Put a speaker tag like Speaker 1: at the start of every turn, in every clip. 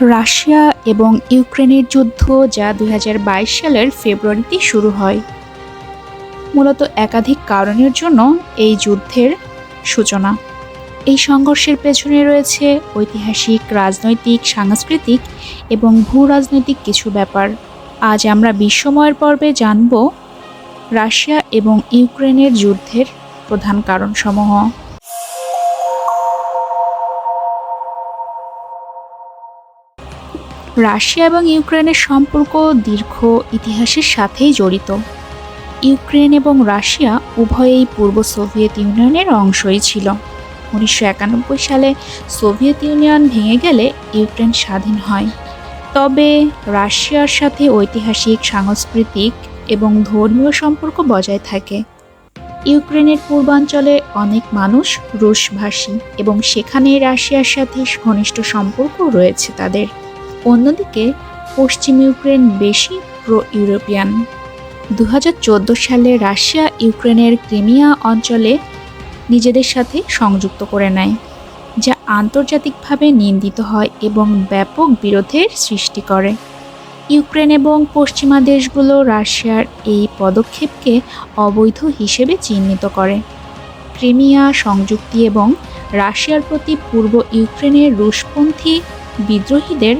Speaker 1: Russia এবং ইউক্রেনের যুদ্ধ যা দু হাজার বাইশ সালের ফেব্রুয়ারিতে শুরু হয়। মূলত একাধিক কারণের জন্য এই যুদ্ধের সূচনা। এই সংঘর্ষের পেছনে রয়েছে ঐতিহাসিক, রাজনৈতিক, সাংস্কৃতিক এবং ভূ রাজনৈতিক কিছু ব্যাপার। আজ আমরা বিশ্বময়ের পর্বে জানব রাশিয়া এবং ইউক্রেনের যুদ্ধের প্রধান কারণসমূহ। রাশিয়া এবং ইউক্রেনের সম্পর্ক দীর্ঘ ইতিহাসের সাথেই জড়িত। ইউক্রেন এবং রাশিয়া উভয়েই পূর্ব সোভিয়েত ইউনিয়নের অংশই ছিল। উনিশশো একানব্বই সালে সোভিয়েত ইউনিয়ন ভেঙে গেলে ইউক্রেন স্বাধীন হয়। তবে রাশিয়ার সাথে ঐতিহাসিক, সাংস্কৃতিক এবং ধর্মীয় সম্পর্ক বজায় থাকে। ইউক্রেনের পূর্বাঞ্চলে অনেক মানুষ রুশভাষী এবং সেখানে রাশিয়ার সাথে ঘনিষ্ঠ সম্পর্ক রয়েছে তাদের। অন্যদিকে, পশ্চিম ইউক্রেন বেশি প্রো ইউরোপিয়ান দু হাজার চোদ্দ সালে রাশিয়া ইউক্রেনের ক্রিমিয়া অঞ্চলে নিজেদের সাথে সংযুক্ত করে নেয়, যা আন্তর্জাতিকভাবে নিন্দিত হয় এবং ব্যাপক বিরোধের সৃষ্টি করে। ইউক্রেন এবং পশ্চিমা দেশগুলো রাশিয়ার এই পদক্ষেপকে অবৈধ হিসেবে চিহ্নিত করে। ক্রিমিয়া সংযুক্তি এবং রাশিয়ার প্রতি পূর্ব ইউক্রেনের রুশপন্থী বিদ্রোহীদের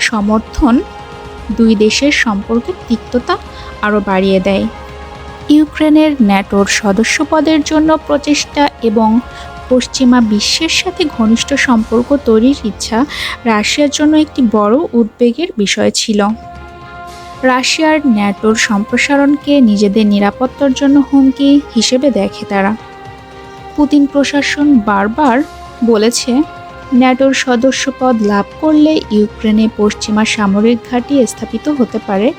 Speaker 1: সমর্থন দুই দেশের সম্পর্কের তিক্ততা আরও বাড়িয়ে দেয়। ইউক্রেনের ন্যাটোর সদস্যপদের জন্য প্রচেষ্টা এবং পশ্চিমা বিশ্বের সাথে ঘনিষ্ঠ সম্পর্ক তৈরির ইচ্ছা রাশিয়ার জন্য একটি বড় উদ্বেগের বিষয় ছিল। রাশিয়ার ন্যাটোর সম্প্রসারণকে নিজেদের নিরাপত্তার জন্য হুমকি হিসেবে দেখে তারা। পুতিন প্রশাসন বারবার বলেছে ন্যাটোর সদস্যপদ লাভ করলে ইউক্রেনে পশ্চিমা সামরিক ঘাঁটি স্থাপিত হতে পারে,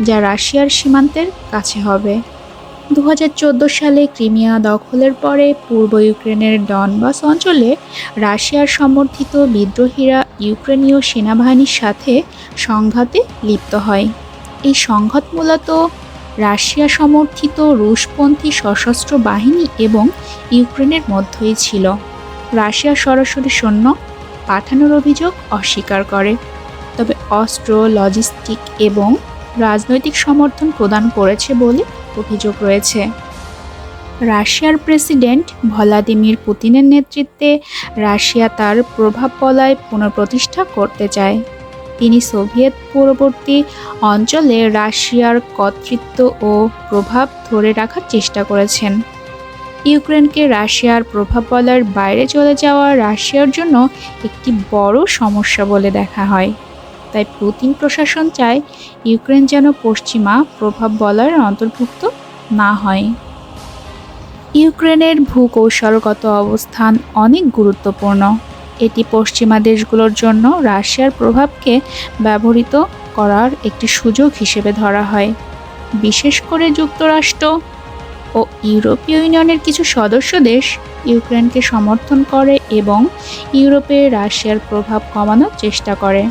Speaker 1: যা রাশিয়ার সীমান্তের কাছে হবে। দু হাজার চোদ্দ সালে ক্রিমিয়া দখলের পরে পূর্ব ইউক্রেনের ডনবাস অঞ্চলে রাশিয়ার সমর্থিত বিদ্রোহীরা ইউক্রেনীয় সেনাবাহিনীর সাথে সংঘাতে লিপ্ত হয়। এই সংঘাত মূলত রাশিয়া সমর্থিত রুশপন্থী সশস্ত্র বাহিনী এবং ইউক্রেনের মধ্যেই ছিল। রাশিয়া সরাসরি সৈন্য পাঠানোর অভিযোগ অস্বীকার করে। তবে অস্ত্র লজিস্টিক এবং রাজনৈতিক সমর্থন প্রদান করেছে বলে অভিযোগ রয়েছে। রাশিয়ার প্রেসিডেন্ট ভলাদিমির পুতিনের নেতৃত্বে রাশিয়া তার প্রভাব বলয় পুনঃপ্রতিষ্ঠা করতে চায়। তিনি সোভিয়েত পূর্ববর্তী অঞ্চলে রাশিয়ার কর্তৃত্ব ও প্রভাব ধরে রাখার চেষ্টা করেছেন। ইউক্রেনকে রাশিয়ার প্রভাব বলার বাইরে চলে যাওয়া রাশিয়ার জন্য একটি বড় সমস্যা বলে দেখা হয়। তাই পুতিন প্রশাসন চায় ইউক্রেন যেন পশ্চিমা প্রভাব বলার অন্তর্ভুক্ত না হয়। ইউক্রেনের ভূকৌশলগত অবস্থান অনেক গুরুত্বপূর্ণ। এটি পশ্চিমা দেশগুলোর জন্য রাশিয়ার প্রভাবকে ব্যবহৃত করার একটি সুযোগ হিসেবে ধরা হয়। বিশেষ করে যুক্তরাষ্ট্র ও ইউরোপীয় ইউনিয়নের কিছু সদস্য দেশ ইউক্রেনকে সমর্থন করে এবং ইউরোপে রাশিয়ার প্রভাব কমানোর চেষ্টা করে।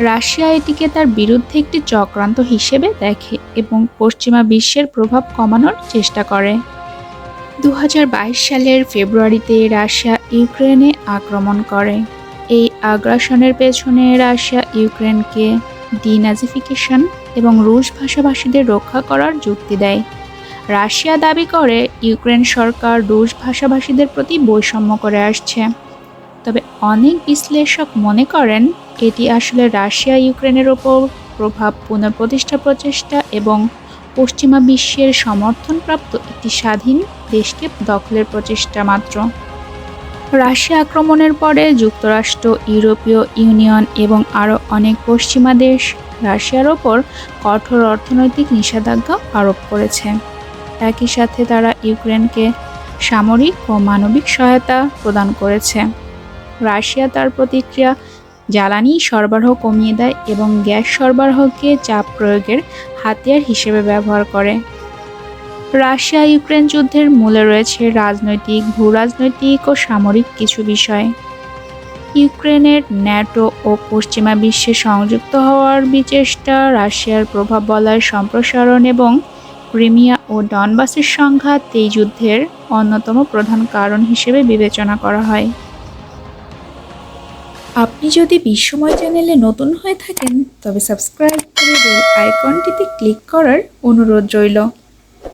Speaker 1: রাশিয়া এটিকে তার বিরুদ্ধে একটি চক্রান্ত হিসেবে দেখে এবং পশ্চিমা বিশ্বের প্রভাব কমানোর চেষ্টা করে। দু হাজার বাইশ সালের ফেব্রুয়ারিতে রাশিয়া ইউক্রেনে আক্রমণ করে। এই আগ্রাসনের পেছনে রাশিয়া ইউক্রেনকে ডিনাজিফিকেশন এবং রুশ ভাষাভাষীদের রক্ষা করার যুক্তি দেয়। রাশিয়া দাবি করে, ইউক্রেন সরকার রুশ ভাষাভাষীদের প্রতি বৈষম্য করে আসছে। তবে অনেক বিশ্লেষক মনে করেন, এটি আসলে রাশিয়া ইউক্রেনের ওপর প্রভাব পুনঃপ্রতিষ্ঠা প্রচেষ্টা এবং পশ্চিমা বিশ্বের সমর্থনপ্রাপ্ত একটি স্বাধীন দেশকে দখলের প্রচেষ্টা মাত্র। রাশিয়া আক্রমণের পরে যুক্তরাষ্ট্র, ইউরোপীয় ইউনিয়ন এবং আরও অনেক পশ্চিমা দেশ রাশিয়ার ওপর কঠোর অর্থনৈতিক নিষেধাজ্ঞা আরোপ করেছে। একই সাথে তারা ইউক্রেনকে সামরিক ও মানবিক সহায়তা প্রদান করেছে। রাশিয়া তার প্রতিক্রিয়া জ্বালানি সরবরাহ কমিয়ে দেয় এবং গ্যাস সরবরাহকে চাপ প্রয়োগের হাতিয়ার হিসেবে ব্যবহার করে। রাশিয়া ইউক্রেন যুদ্ধের মূলে রয়েছে রাজনৈতিক ভূ রাজনৈতিক ও সামরিক কিছু বিষয়। ইউক্রেনের ন্যাটো ও পশ্চিমা বিশ্বে সংযুক্ত হওয়ার বিচেষ্টা রাশিয়ার প্রভাব বলয় সম্প্রসারণ এবং ক্রিমিয়া ও ডনবাসের সংঘাত এই যুদ্ধের অন্যতম প্রধান কারণ হিসেবে বিবেচনা করা হয়। আপনি যদি বিশ্বময় চ্যানেলে নতুন হয়ে থাকেন, তবে সাবস্ক্রাইব করে বেল আইকনটিতে ক্লিক করার অনুরোধ রইল।